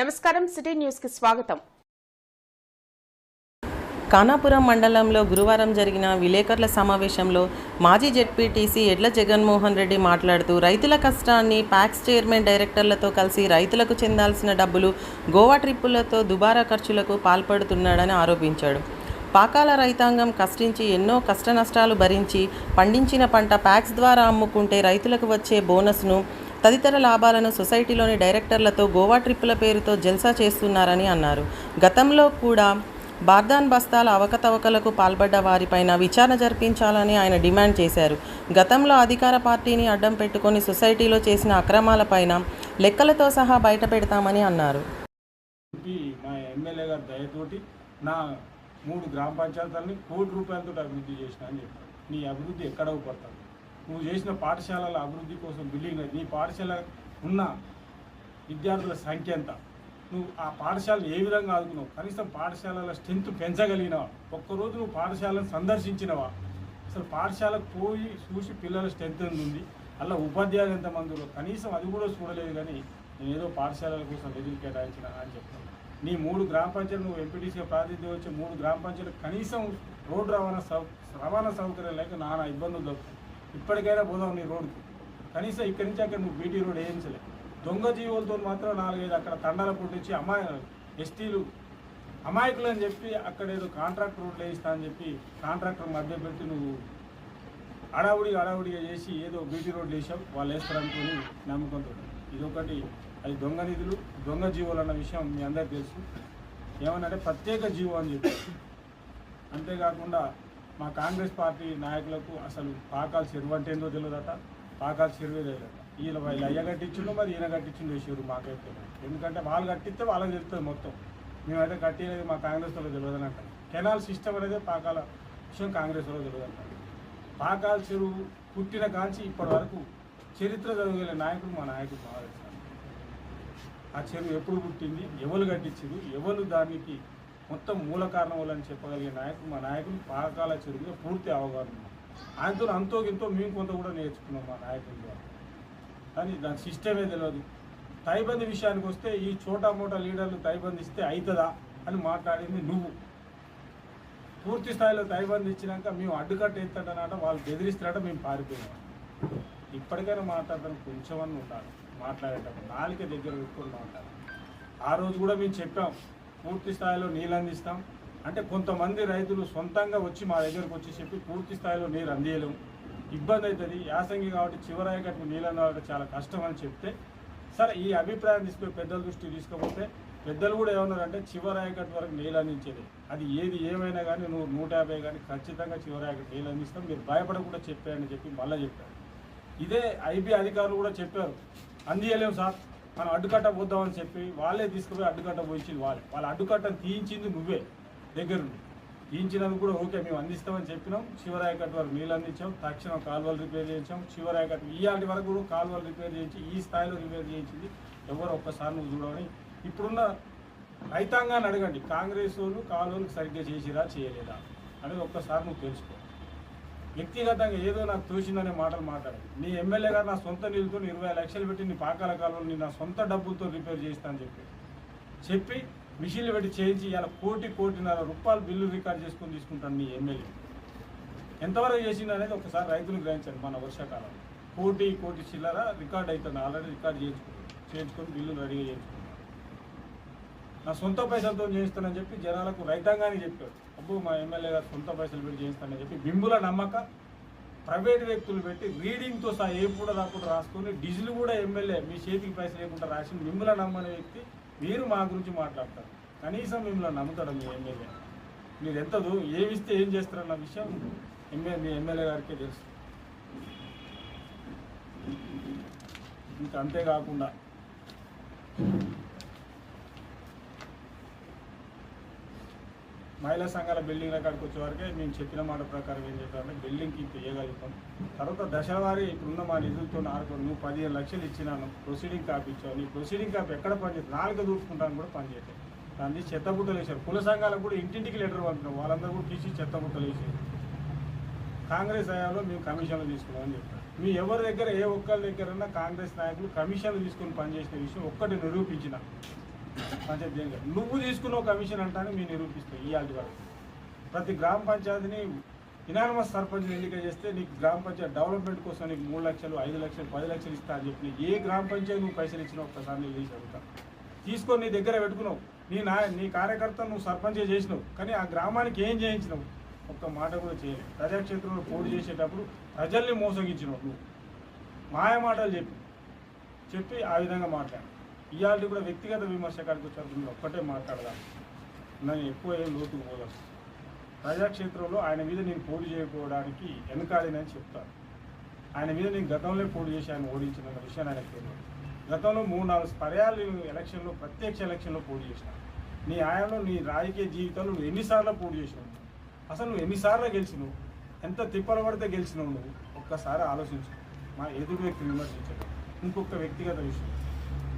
నమస్కారం సిటీ న్యూస్కి స్వాగతం. ఖానాపురం మండలంలో గురువారం జరిగిన విలేకరుల సమావేశంలో మాజీ జెడ్పీటీసీ ఎడ్ల జగన్మోహన్ రెడ్డి మాట్లాడుతూ రైతుల కష్టాన్ని ప్యాక్స్ చైర్మన్ డైరెక్టర్లతో కలిసి రైతులకు చెందాల్సిన డబ్బులు గోవా ట్రిప్పులతో దుబారా ఖర్చులకు పాల్పడుతున్నాడని ఆరోపించాడు. పాకాల రైతాంగం కష్టించి ఎన్నో కష్ట నష్టాలు భరించి పండించిన పంట ప్యాక్స్ ద్వారా అమ్ముకుంటే రైతులకు వచ్చే బోనస్ను తదితర లాభాలను సొసైటీలోని డైరెక్టర్లతో గోవా ట్రిప్పుల పేరుతో జల్సా చేస్తున్నారని అన్నారు. గతంలో కూడా బార్దాన్ బస్తాల అవకతవకలకు పాల్పడ్డ వారిపైన విచారణ జరిపించాలని ఆయన డిమాండ్ చేశారు. గతంలో అధికార పార్టీని అడ్డం పెట్టుకొని సొసైటీలో చేసిన అక్రమాలపైన లెక్కలతో సహా బయట పెడతామని అన్నారు నా ఎమ్మెల్యే గారి దయతోటి నా మూడు గ్రామ పంచాయతీలని కోటి రూపాయలతో అభివృద్ధి చేసిన అని చెప్పారు. నీ అభివృద్ధి ఎక్కడ ఉపడతాను నువ్వు చేసిన పాఠశాలల అభివృద్ధి కోసం బిల్డింగ్ నీ పాఠశాల ఉన్న విద్యార్థుల సంఖ్య ఎంత? నువ్వు ఆ పాఠశాలను ఏ విధంగా ఆదుకున్నావు? కనీసం పాఠశాలల స్ట్రెంత్ పెంచగలిగినావా? ఒక్కరోజు నువ్వు పాఠశాలను సందర్శించినవా? అసలు పాఠశాలకు పోయి చూసి పిల్లల స్ట్రెంత్ ఉంది అలా ఉపాధ్యాయులు ఎంతమంది కనీసం అది కూడా చూడలేదు కానీ నేను ఏదో పాఠశాలల కోసం నిధులు కేటాయించిన అని చెప్తాను నీ మూడు గ్రామ పంచాయతీలు నువ్వు ఎంపీటీసీగా ప్రాతినిధ్యం వచ్చే మూడు గ్రామ పంచాయతీలు కనీసం రోడ్డు రవాణా సౌ రవాణా సౌకర్యం లేక నానా ఇబ్బందులు దొరుకుతాయి ఇప్పటికైనా పోదాం నీ రోడ్కి కనీసం ఇక్కడి నుంచి అక్కడ నువ్వు బీటీ రోడ్ వేయించలే. దొంగ జీవులతో మాత్రం నాలుగైదు అక్కడ తండాల పుట్టించి అమాయ ఎస్టీలు అమాయకులు అని చెప్పి అక్కడ ఏదో కాంట్రాక్ట్ రోడ్లు వేయిస్తా అని చెప్పి కాంట్రాక్టర్ మధ్య పెట్టి నువ్వు అడావుడిగా అడావుడిగా చేసి ఏదో బీటీ రోడ్లు వేసావు వాళ్ళు వేస్తారనుకుని నమ్మకంతో. ఇదొకటి. అది దొంగ నిధులు దొంగ జీవులు అన్న విషయం మీ అందరికీ తెలుసు. ఏమనంటే ప్రత్యేక జీవో అని చెప్పి. అంతేకాకుండా మా కాంగ్రెస్ పార్టీ నాయకులకు అసలు పాకాల చెరువు అంటే ఏందో తెలియదట పాకాల చెరువే తెలియదట వీళ్ళ వీళ్ళు అయ్య కట్టించుండు మరి ఈయన కట్టించుండు వేసారు మాకైతే. తెలియదు. ఎందుకంటే వాళ్ళు కట్టిస్తే వాళ్ళకి తెలుస్తుంది మొత్తం. మేమైతే కట్టేది మా కాంగ్రెస్ వాళ్ళు తెలియదని అంటారు కెనాల్ సిస్టమ్ అనేది పాకాల విషయం కాంగ్రెస్ వాళ్ళు తెలియదు అంటారు పాకాల చెరువు పుట్టిన కాంచి ఇప్పటి వరకు చరిత్ర చదివగల నాయకుడు మా నాయకుడు బాగా ఆ చెరువు ఎప్పుడు పుట్టింది? ఎవరు కట్టించింది? ఎవరు దానికి మొత్తం మూల కారణం వాళ్ళని చెప్పగలిగే నాయకుడు మా నాయకుడు పాకాల చెరువు పూర్తి అవగాహన ఆయనతో అంతో ఇంతో మేము కొంత కూడా నేర్చుకున్నాం మా నాయకుల ద్వారా. కానీ దాని సిస్టమే తెలియదు తైబంది విషయానికి వస్తే ఈ చోటా మోటా లీడర్లు తైబంది ఇస్తే అవుతుందా అని మాట్లాడింది నువ్వు. పూర్తి స్థాయిలో తైబంది ఇచ్చినాక మేము అడ్డుకట్ట ఎత్తాడనట వాళ్ళు బెదిరిస్తారట మేము పారిపోయాం ఇప్పటికైనా మాట్లాడడం కొంచెం అని ఉండాలి. మాట్లాడేటప్పుడు నాలుక దగ్గర పెట్టుకొని మాట్లాడాలి. ఆ రోజు కూడా మేము చెప్పాం. పూర్తి స్థాయిలో నీళ్ళు అందిస్తాం. అంటే కొంతమంది రైతులు సొంతంగా వచ్చి మా దగ్గరకు వచ్చి చెప్పి పూర్తి స్థాయిలో నీరు అందియలేము. ఇబ్బంది అవుతుంది. యాసంగి కాబట్టి చివరాయకట్టు నీళ్ళు అందాలంటే చాలా కష్టం అని చెప్తే సరే ఈ అభిప్రాయం తీసుకుని పెద్దల దృష్టికి తీసుకపోతే పెద్దలు కూడా ఏమన్నారంటే చివరాయకట్టు వరకు నీళ్ళు అందించేది. అది ఏది ఏమైనా కానీ నువ్వు నూట యాభై కానీ ఖచ్చితంగా చివరాయకట్టు నీళ్ళు అందిస్తాం. మీరు భయపడకుండా చెప్పారని చెప్పి మళ్ళీ చెప్పారు. ఇదే ఐబీ అధికారులు కూడా చెప్పారు. అందియలేము సార్. మనం అడ్డుకట్ట పోద్దామని చెప్పి వాళ్ళే తీసుకుపోయి అడ్డుకట్ట పోయించింది వాళ్ళే. వాళ్ళ అడ్డుకట్టను తీయించింది నువ్వే దగ్గర నుండి తీయించినందుకు కూడా ఓకే మేము అందిస్తామని చెప్పినాం. శివరాయకట్ వరకు నీళ్ళు అందించాం. తక్షణం కాలువలు రిపేర్ చేయించాం. శివరాయకట్ ఇలాంటి వరకు కూడా కాలువలు రిపేర్ చేయించి ఈ స్థాయిలో రిపేర్ చేయించింది ఎవరు ఒక్కసారి నువ్వు చూడమని ఇప్పుడున్న రైతాంగాన్ని అడగండి. కాంగ్రెస్ వాళ్ళు కాలువలకు సరిగ్గా చేసిరా చేయలేదా అనేది ఒక్కసారి నువ్వు తెలుసుకో. వ్యక్తిగతంగా ఏదో నాకు తోచిందనే మాటలు మాట్లాడాలి నీ ఎమ్మెల్యే గారు నా సొంత నిధులతో ఇరవై లక్షలు పెట్టి నీ పాకాల కాలంలో నీ నా సొంత డబ్బులతో రిపేర్ చేస్తానని చెప్పి చెప్పి మిషన్లు పెట్టి చేయించి ఇలా కోటి కోటిన్నర రూపాయలు బిల్లు రికార్డ్ చేసుకొని తీసుకుంటాను నీ ఎమ్మెల్యే. ఎంతవరకు చేసింది అనేది ఒకసారి రైతులు గ్రహించండి మన వర్షాకాలం. కోటి కోటి చిల్లర రికార్డ్ అవుతుంది. ఆల్రెడీ రికార్డ్ చేయించుకుంటారు చేయించుకొని బిల్లులు రెడీగా చేయించుకుంటారు నా సొంత పైసలతో చేయిస్తానని చెప్పి జనాలకు రైతాంగానికి చెప్పాడు అబ్బో మా ఎమ్మెల్యే గారు సొంత పైసలు పెట్టి చేయిస్తానని చెప్పి బింబుల నమ్మక ప్రైవేట్ వ్యక్తులు పెట్టి రీడింగ్తో సహా ఏ కూడా రాకుండా రాసుకొని డీజిల్ కూడా ఎమ్మెల్యే మీ చేతికి పైసలు లేకుండా రాసి మిమ్మల్ని నమ్మని వ్యక్తి మీరు మా గురించి మాట్లాడతారు. కనీసం మిమ్మల్ని నమ్ముతాడు మీ ఎమ్మెల్యే. మీరు ఎంత దూ- ఏమిస్తే ఏం చేస్తారన్న విషయం ఎమ్మెల్యే మీ ఎమ్మెల్యే గారికే తెలుసు. ఇంకా అంతేకాకుండా మహిళా సంఘాల బిల్డింగ్ల కాడికి వచ్చే వరకే మేము చెప్పిన మాట ప్రకారం ఏం చెప్పారంటే బిల్డింగ్కి తీయగలుగుతాం తర్వాత దశలవారీ ఇప్పుడున్న మా నిధులతో ఆడుకొని నువ్వు పదిహేను లక్షలు ఇచ్చినాను ప్రొసీడింగ్ కాపీ ఇచ్చావు. నీ ప్రొసీడింగ్ కాపీ ఎక్కడ పనిచేస్తుంది? నాలుగు దూసుకుంటాను కూడా పనిచేయట్లేదు. దాన్ని చెత్త బుట్టలు వేశారు. కుల సంఘాలకు కూడా ఇంటింటికి లెటర్ పంపినాం. వాళ్ళందరూ కూడా తీసి చెత్త బుట్టలు వేసారు కాంగ్రెస్ హయాంలో మేము కమిషన్లు తీసుకున్నామని చెప్పారు. మీ ఎవరి దగ్గర ఏ ఒక్కరి దగ్గరైనా కాంగ్రెస్ నాయకులు కమిషన్లు తీసుకుని పనిచేసిన విషయం ఒక్కటి నిరూపించిన. పంచాయతీ నువ్వు తీసుకున్న కమిషన్ అంటాను మీరు నిరూపిస్తావు ఇవాళ వరకు. ప్రతి గ్రామ పంచాయతీని ఇనానమస్ సర్పంచ్ ఎన్నిక చేస్తే నీకు గ్రామ పంచాయతీ డెవలప్మెంట్ కోసం నీకు మూడు లక్షలు ఐదు లక్షలు పది లక్షలు ఇస్తా అని చెప్పి ఏ గ్రామ పంచాయతీ నువ్వు పైసలు ఇచ్చినా ఒక్కసారి నేను తీసి అడుగుతా. తీసుకొని నీ దగ్గర పెట్టుకున్నావు. నీ నా నీ కార్యకర్త నువ్వు సర్పంచ్ చేసినావు. కానీ ఆ గ్రామానికి ఏం చేయించినావు? ఒక్క మాట కూడా చేయలేదు. ప్రజాక్షేత్రంలో పోటీ చేసేటప్పుడు ప్రజల్ని మోసగించినావు నువ్వు. మాయ మాటలు చెప్పి. చెప్పి ఆ విధంగా మాట్లాడు. ఇవాళ కూడా వ్యక్తిగత విమర్శ కాడికి వచ్చారు ఒక్కటే మాట్లాడదాం. నేను ఎక్కువ ఏం లోతుకు పోదాం. ప్రజాక్షేత్రంలో ఆయన మీద నేను పోటీ చేయకపోవడానికి వెనకాడినని చెప్తాను ఆయన మీద నేను గతంలో పోటీ చేసి ఆయన ఓడించిన విషయాన్ని ఆయనకు తెలియదు. గతంలో మూడు నాలుగు పర్యాలు ఎలక్షన్లో ప్రత్యక్ష ఎలక్షన్లో పోటీ చేసిన. నీ ఆయంలో నీ రాజకీయ జీవితంలో నువ్వు ఎన్నిసార్లు పోటీ చేసినావు? అసలు నువ్వు ఎన్నిసార్లు గెలిచినావు? ఎంత తిప్పలు పడితే గెలిచినావు నువ్వు? ఒక్కసారి ఆలోచించు. మా ఎదురు వ్యక్తి విమర్శించడం ఇంకొక వ్యక్తిగత విషయం.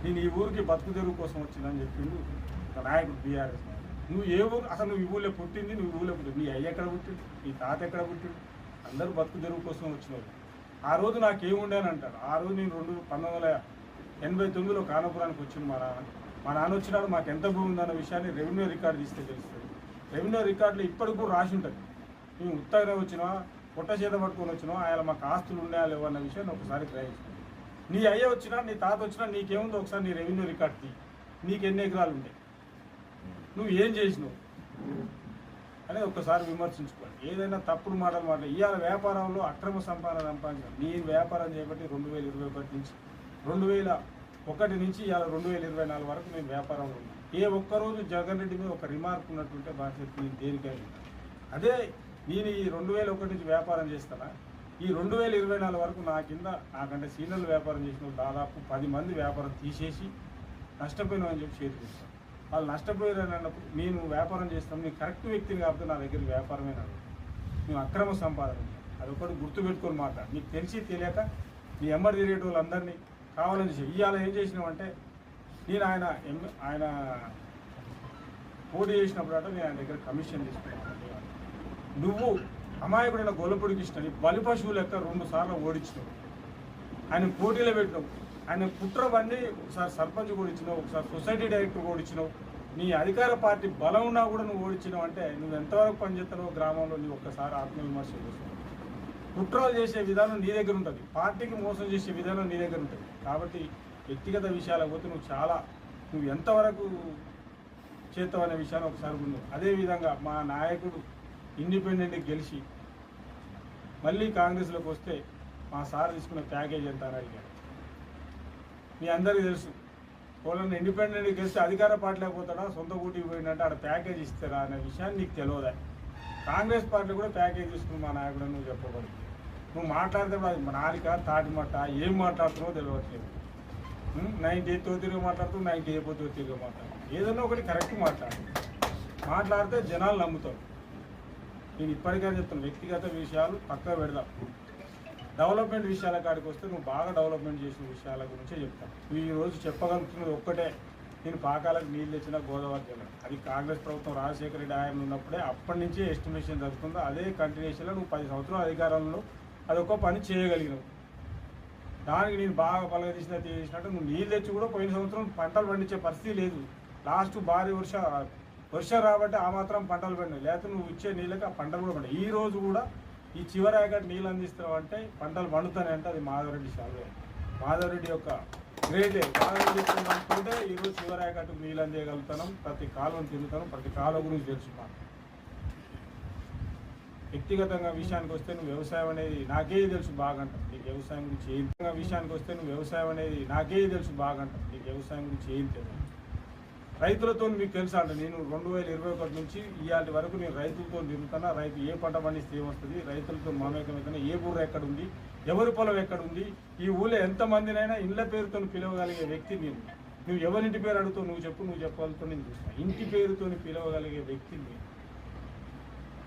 నేను ఈ ఊరికి బతుకు తెరువు కోసం వచ్చిందని చెప్పిండు ఒక నాయకుడు బీఆర్ఎస్ నువ్వు ఏ ఊరు అసలు నువ్వు ఈ ఊళ్ళో పుట్టింది నువ్వు ఊళ్ళో పుట్టింది. నీ అయ్య ఎక్కడ పుట్టిండు? నీ తాత ఎక్కడ పుట్టిండు? అందరూ బతుకు తెరువు కోసం వచ్చినారు ఆ రోజు నాకేముండే అని అంటారు? ఆ రోజు నేను రెండు పంతొమ్మిది వందల ఎనభై తొమ్మిదిలో కానపురానికి వచ్చింది మా నాన్న. మా నాన్న వచ్చినాడు మాకు ఎంత భూమి ఉందన్న విషయాన్ని రెవెన్యూ రికార్డు తీస్తే తెలుస్తుంది. రెవెన్యూ రికార్డులో ఇప్పటికి కూడా రాసి ఉంటుంది. మేము ఉత్తగానే వచ్చినా పుట్ట చేత పట్టుకొని వచ్చినా ఆయన మాకు ఆస్తులు ఉన్నాయా లేవన్న విషయాన్ని ఒకసారి గ్రహించాం నీ అయ్య వచ్చినా నీ తాత వచ్చినా నీకేముందో ఒకసారి నీ రెవెన్యూ రికార్డ్ తీ. నీకు ఎన్ని ఎకరాలు ఉంటాయి నువ్వు ఏం చేసినావు? అనేది ఒక్కసారి విమర్శించుకోండి. ఏదైనా తప్పుడు మాటలు మాట ఇవాళ వ్యాపారంలో అక్రమ సంపాదన సంపాదించాలి నేను వ్యాపారం చేపట్టి రెండు వేల ఇరవై ఒకటి నుంచి రెండు వేల ఒకటి నుంచి ఇవాళ రెండు వేల ఇరవై నాలుగు వరకు నేను వ్యాపారంలో ఉన్నాం. ఏ ఒక్కరోజు జగన్ రెడ్డి మీద ఒక రిమార్క్ ఉన్నట్టుంటే బాగా నేను దేనికైనా అదే నేను ఈ రెండు వేల ఒకటి నుంచి వ్యాపారం చేస్తానా? ఈ రెండు వేల ఇరవై నాలుగు వరకు నా కింద నాకంటే సీనియర్లు వ్యాపారం చేసిన దాదాపు పది మంది వ్యాపారం తీసేసి నష్టపోయినా అని చెప్పి చేతికిస్తాను వాళ్ళు నష్టపోయారని అన్నప్పుడు నేను వ్యాపారం చేస్తాను నేను కరెక్ట్ వ్యక్తిని కాబట్టి నా దగ్గర వ్యాపారమే నడవదు. మేము అక్రమ సంపాదన అదొకటి గుర్తుపెట్టుకొని మాట. నీకు తెలిసి తెలియక నీ ఎంబర్ తిరిగేట వాళ్ళందరినీ కావాలని చెప్పి. ఇవాళ ఏం చేసినావంటే నేను ఆయన ఆయన పోటీ చేసినప్పుడు అంటే నేను ఆయన దగ్గర కమిషన్ తీసుకున్నాను. నువ్వు అమాయకుడైన గొల్లపొడికి కృష్ణని బలి పశువు లెక్క రెండు సార్లు ఓడించినావు. ఆయన పోటీలో పెట్టినావు. ఆయన కుట్రవన్నీ ఒకసారి సర్పంచ్ కూడా ఇచ్చినావు. ఒకసారి సొసైటీ డైరెక్టర్ ఓడించినావు నీ అధికార పార్టీ బలం ఉన్నా కూడా నువ్వు ఓడించినావు అంటే నువ్వు ఎంతవరకు పనిచేస్తున్నావు గ్రామంలో నీ ఒక్కసారి ఆత్మవిమర్శ చేసుకో కుట్రలు చేసే విధానం నీ దగ్గర ఉంటుంది. పార్టీకి మోసం చేసే విధానం నీ దగ్గర ఉంటుంది. కాబట్టి వ్యక్తిగత విషయాలకు పోతే నువ్వు చాలా నువ్వు ఎంతవరకు చేస్తావు అనే విషయాన్ని ఒకసారి ముందు. అదేవిధంగా మా నాయకుడు ఇండిపెండెంట్ గెలిచి మళ్ళీ కాంగ్రెస్లోకి వస్తే మా సార్ తీసుకున్న ప్యాకేజ్ ఎంత అని అడిగాడు మీ అందరికీ తెలుసు వాళ్ళని ఇండిపెండెంట్ గెలిస్తే అధికార పార్టీ లేకపోతాడా సొంత ఊటికి పోయినట్టు ఆడ ప్యాకేజ్ ఇస్తారా అనే విషయాన్ని నీకు తెలియదా? కాంగ్రెస్ పార్టీ కూడా ప్యాకేజ్ తీసుకుని మా నాయకుడు నువ్వు చెప్పకూడదు నువ్వు మాట్లాడితే అది నాలిక తాటిమట్ట ఏం మాట్లాడుతున్నావో తెలియట్లేదు. నైన్టీ ఎయిత్తో తిరిగి మాట్లాడుతూ నైన్టీ పోతే తిరిగి మాట్లాడు ఏదైనా ఒకటి కరెక్ట్ మాట్లాడు. మాట్లాడితే జనాలు నమ్ముతారు. నేను ఇప్పటికైనా చెప్తాను వ్యక్తిగత విషయాలు పక్క పెడదాం. డెవలప్మెంట్ విషయాల కాడికి వస్తే నువ్వు బాగా డెవలప్మెంట్ చేసిన విషయాల గురించే చెప్తాను నువ్వు ఈ రోజు చెప్పగలుగుతున్నది ఒక్కటే. నేను పాకాలకు నీళ్ళు తెచ్చిన గోదావరి జిల్లా అది కాంగ్రెస్ ప్రభుత్వం రాజశేఖర రెడ్డి ఆయన ఉన్నప్పుడే అప్పటి నుంచే ఎస్టిమేషన్ జరుగుతుందో. అదే కంటిన్యూషన్లో నువ్వు పది సంవత్సరాల అధికారంలో అదొక పని చేయగలిగినావు. దానికి నేను బాగా పలగదీసిన చేసినట్టు నువ్వు నీళ్ళు తెచ్చి కూడా పోయిన సంవత్సరం పంటలు పండించే పరిస్థితి లేదు. లాస్ట్ భారీ వర్ష వర్షం రాబట్టి ఆ మాత్రం పంటలు పండినాయి. లేకపోతే నువ్వు ఇచ్చే నీళ్ళకి ఆ పంటలు కూడా పండి ఈ రోజు కూడా ఈ చివరి ఆగట్ నీళ్ళు అందిస్తావు అంటే పంటలు పండుతాయి అంటే అది మాధవరెడ్డి సాల్వే మాధవరెడ్డి యొక్క గ్రేటే మాధవరెడ్డి అనుకుంటే ఈరోజు చివరి ఆగట్టు నీళ్ళు అందేయగలుగుతాం ప్రతి కాలువను తిరుగుతాను ప్రతి కాలువ గురించి తెలుసుకున్నాను వ్యక్తిగతంగా విషయానికి వస్తే నువ్వు వ్యవసాయం అనేది నాకే తెలుసు బాగంట. నీకు వ్యవసాయం గురించి ఏం విషయానికి వస్తే నువ్వు వ్యవసాయం అనేది నాకే తెలుసు బాగంట. నీకు వ్యవసాయం గురించి ఏం తెలియదు. రైతులతో మీకు తెలుసా అంటే నేను రెండు వేల ఇరవై ఒకటి నుంచి ఇవాటి వరకు నేను రైతులతో తిరుగుతున్నా రైతు ఏ పంట పండిస్తే ఏమొస్తుంది రైతులతో మమేకమైతే ఏ ఊరు ఎక్కడ ఉంది ఎవరి పొలం ఎక్కడ ఉంది ఈ ఊళ్ళో ఎంతమందినైనా ఇళ్ళ పేరుతో పిలవగలిగే వ్యక్తి నేను. నువ్వు ఎవరింటి పేరు అడుగుతావు నువ్వు చెప్పు నువ్వు చెప్పగలుగుతావు నేను చూస్తాను ఇంటి పేరుతో పిలవగలిగే వ్యక్తి నేను.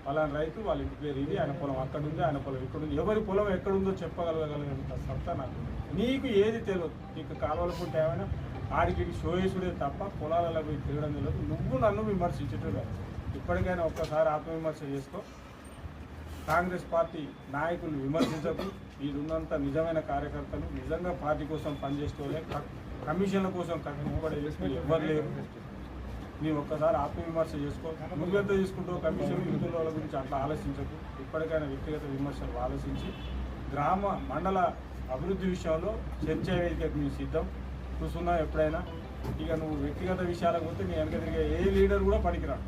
పలానా రైతు వాళ్ళ ఇంటి పేరు ఇది ఆయన పొలం అక్కడ ఉంది ఆయన పొలం ఇక్కడ ఉంది ఎవరి పొలం ఎక్కడుందో చెప్పగలగలిగినంత సత్తా నాకు నీకు ఏది తెలియదు నీకు కాలువల పుట్ట ఏమైనా ఆడికి షోయేసుడే తప్ప పొలాలలో పోయి తిరగడం తెలియదు. నువ్వు నన్ను విమర్శించటం ఇప్పటికైనా ఒక్కసారి ఆత్మవిమర్శ చేసుకో. కాంగ్రెస్ పార్టీ నాయకులు విమర్శించకు. వీళ్ళున్నంత నిజమైన కార్యకర్తలు నిజంగా పార్టీ కోసం పనిచేసే కమిషన్ల కోసం కట్టుబడే చేసుకుని ఎవ్వరు లేరు. నీ ఒక్కసారి ఆత్మవిమర్శ చేసుకో. నువ్వెంత తీసుకుంటావు కమిషన్ మిగతా వాళ్ళ గురించి అట్లా ఆలోచించకు. ఇప్పటికైనా వ్యక్తిగత విమర్శలు ఆలోచించి గ్రామ మండల అభివృద్ధి విషయంలో చర్చా వేదికకు మేము సిద్ధం. కూర్చున్నా ఎప్పుడైనా. ఇక నువ్వు వ్యక్తిగత విషయాలకు పోతే నీ వెనక తిరిగే ఏ లీడర్ కూడా పనికిరాడు.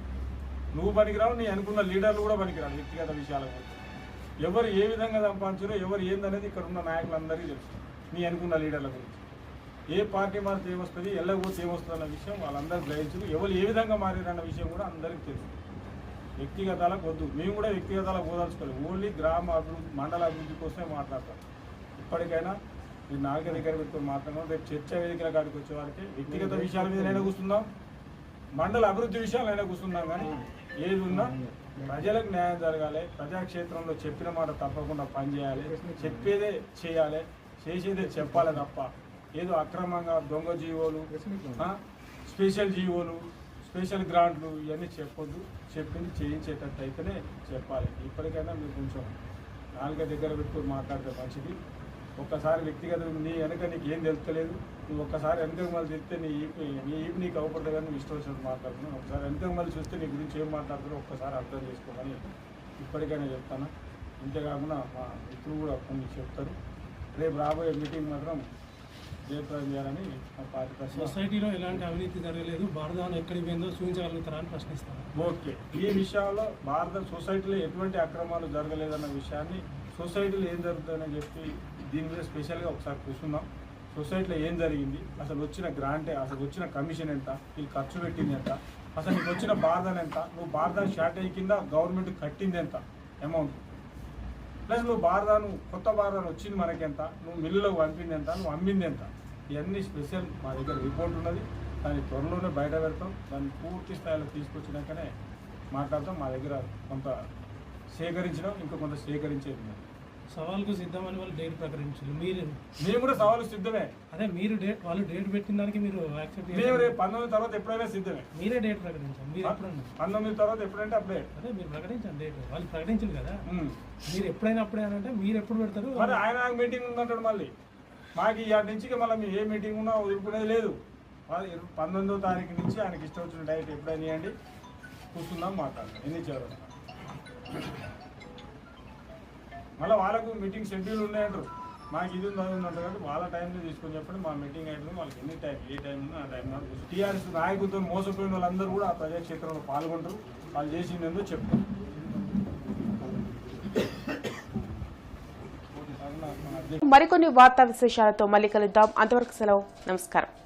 నువ్వు పనికిరావు నీ అనుకున్న లీడర్లు కూడా పనికిరాడు వ్యక్తిగత విషయాలకు పోతే. ఎవరు ఏ విధంగా సంపాదించారో ఎవరు ఏందనేది ఇక్కడ ఉన్న నాయకులందరికీ తెలుసు. నీ అనుకున్న లీడర్ల గురించి. ఏ పార్టీ మారితే ఏమొస్తుంది ఎల్లకపోతే ఏమొస్తుంది అన్న విషయం వాళ్ళందరూ గ్రహించరు. ఎవరు ఏ విధంగా మారారన్న విషయం కూడా అందరికీ తెలుసు. వ్యక్తిగతాలకు వద్దు. మేము కూడా వ్యక్తిగతాలకు పోదాల్చుకోలేదు ఓన్లీ గ్రామ అభివృద్ధి మండల అభివృద్ధి కోసమే మాట్లాడతాం. ఇప్పటికైనా మీరు నాలుగు దగ్గర పెట్టుకొని మాట్లాడడం రేపు చర్చా వేదికల కాడికి వచ్చే వారికి వ్యక్తిగత విషయాల మీద కూర్చుందాం. మండల అభివృద్ధి విషయాలు అయినా కూర్చుందాం కానీ ఏది ఉన్నా ప్రజలకు న్యాయం జరగాలి. ప్రజాక్షేత్రంలో చెప్పిన మాట తప్పకుండా పనిచేయాలి. చెప్పేదే చేయాలి. చేసేదే చెప్పాలి తప్ప ఏదో అక్రమంగా దొంగ జీవోలు స్పెషల్ జీవోలు స్పెషల్ గ్రాంట్లు ఇవన్నీ చెప్పొద్దు. చెప్పింది చేయించేటట్టు అయితేనే చెప్పాలి. ఇప్పటికైనా మీరు కొంచెం నాలుగ దగ్గర పెట్టుకొని మాట్లాడితే మంచిది. ఒక్కసారి వ్యక్తిగత నీ వెనక నీకు ఏం తెలుస్తలేదు. నువ్వు ఒక్కసారి వెనక మళ్ళీ చెప్తే నీ ఈపి నీ ఈపి నీకు అవపడదు కానీ నువ్వు ఇష్టం వచ్చినట్టు మాట్లాడుతున్నావు. ఒకసారి వెనక మళ్ళీ చూస్తే నీ గురించి ఏం మాట్లాడుతున్నావు ఒక్కసారి అర్థం చేసుకోమని ఇప్పటికైనా చెప్తాను. అంతేకాకుండా మా మిత్రులు కూడా కొన్ని చెప్తారు. రేపు రాబోయే మీటింగ్ మాత్రం జయప్రదం చేయాలని మా పార్టీ సొసైటీలో ఎలాంటి అవినీతి జరగలేదు. భారతదేశం ఎక్కడికి పోయిందో చూపించగలుగుతారా అని ప్రశ్నిస్తాను ఓకే. ఈ విషయంలో భారత సొసైటీలో ఎటువంటి అక్రమాలు జరగలేదన్న విషయాన్ని సొసైటీలో ఏం జరుగుతుందని చెప్పి దీని మీద స్పెషల్గా ఒకసారి కూర్చుందాం. సొసైటీలో ఏం జరిగింది? అసలు వచ్చిన గ్రాంట్ అసలు వచ్చిన కమిషన్ ఎంత? వీళ్ళు ఖర్చు పెట్టింది ఎంత? అసలు నీకు వచ్చిన బార్దన్ ఎంత? నువ్వు బార్దాన్ షార్టేజ్ కింద గవర్నమెంట్ కట్టింది ఎంత? అమౌంట్ ప్లస్ నువ్వు బార్దాను కొత్త బార్దాన్ వచ్చింది మనకెంత నువ్వు మిల్లులో పంపింది ఎంత? నువ్వు అమ్మింది ఎంత? ఇవన్నీ స్పెషల్ మా దగ్గర రిపోర్ట్ ఉన్నది. దాన్ని త్వరలోనే బయట పెడతాం. దాన్ని పూర్తి స్థాయిలో తీసుకొచ్చినాకనే మాట్లాడతాం. మా దగ్గర కొంత సేకరించడం ఇంకా కొంత సేకరించేది ఉంది. సవాల్కు సిద్ధమని వాళ్ళు డేట్ ప్రకటించారు. మీరు మేము కూడా సవాలు సిద్ధమే. అదే మీరు డేట్ వాళ్ళు డేట్ పెట్టిన దానికి మీరు యాక్సెప్ట్ మేము రేపు పంతొమ్మిది తర్వాత ఎప్పుడైనా సిద్ధమే. మీరే డేట్ ప్రకటించారు మీరు ఎప్పుడన్నా పంతొమ్మిది తర్వాత ఎప్పుడంటే అప్పుడే. అదే మీరు ప్రకటించండి డేట్. వాళ్ళు ప్రకటించారు కదా. మీరు ఎప్పుడైనా అప్పుడే అని అంటే మీరు ఎప్పుడు పెడతారు? మరి ఆయన మీటింగ్ ఉందంటాడు మళ్ళీ. మాకు ఈ నుంచి మళ్ళీ మీ ఏ మీటింగ్ ఉన్నా వదులుకునేది లేదు. మరి పంతొమ్మిదో తారీఖు నుంచి ఆయనకి ఇష్టం వచ్చిన డైట్ ఎప్పుడైనా ఇవ్వండి కూర్చుందాం మాట్లాడదాం ఎన్ని చేయడం మళ్ళీ వాళ్ళకు మీటింగ్ షెడ్యూల్ ఉన్నాయంటారు మాకు ఇది ఉంది అది ఉంది అంటారు కాబట్టి వాళ్ళ టైంలో తీసుకొని చెప్పండి మా మీటింగ్ అయిపోయింది వాళ్ళకి ఎన్ని టైం ఏ టైం ఆ టైం టీఆర్ఎస్ నాయకులతో మోసపోయిన వాళ్ళందరూ కూడా ఆ ప్రజాక్షేత్రంలో పాల్గొంటారు. వాళ్ళు చేసిందేందో చెప్తారు మరికొన్ని వార్తా విశేషాలతో మళ్ళీ కలుద్దాం. అంతవరకు సెలవు. నమస్కారం.